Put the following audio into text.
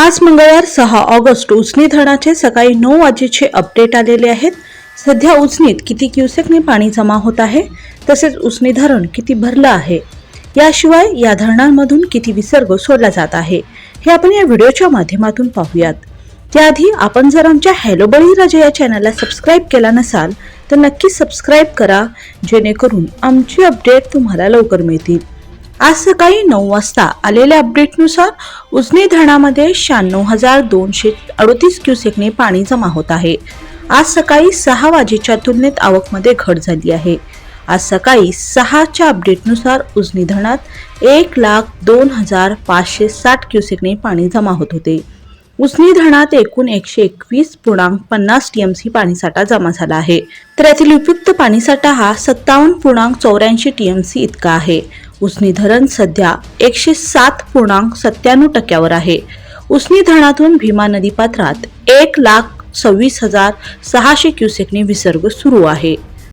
आज मंगळवार सहा ऑगस्ट उजनी धरणाचे सकाळी नऊ वाजेचे अपडेट आलेले आहेत. सध्या उजनीत किती क्युसेकने पाणी जमा होत आहे तसेच उजनी धरण किती भरलं आहे याशिवाय या धरणांमधून किती विसर्ग सोडला जात आहे हे आपण या व्हिडिओच्या माध्यमातून पाहूयात. त्याआधी आपण जर आमच्या हॅलो बळीराजा या चॅनलला सबस्क्राईब केला नसाल तर नक्की सबस्क्राईब करा जेणेकरून आमची अपडेट तुम्हाला लवकर मिळतील. आज सकाळी नऊ वाजता आलेल्या अपडेटनुसार उजनी धरणामध्ये शहाण्णव हजार दोनशे अडतीस क्युसेकने पाणी जमा होत आहे. आज सकाळी सहा वाजेच्या तुलनेत आवकमध्ये घट झाली आहे. आज सकाळी सहाच्या अपडेटनुसार उजनी धरणात एक लाख दोन हजार पाचशे साठ क्युसेकने पाणी जमा होत होते. उजनी धरणात एकूण एकशे एकवीस पूर्णांक पन्नास टीएमसी पाणीसाठा जमा झाला आहे. तर यातील उपयुक्त पाणीसाठा हा सत्तावन्न पूर्णांक चौऱ्याऐंशी टीएमसी इतका आहे. उसनी धरण सध्या एकशे सात पूर्णांक सत्त्याण्णव टक्क्यावर आहे. उसनी धरणातून भीमा नदी पात्रात एक लाख सव्वीस हजार सहाशे क्युसेकने विसर्ग सुरू आहे.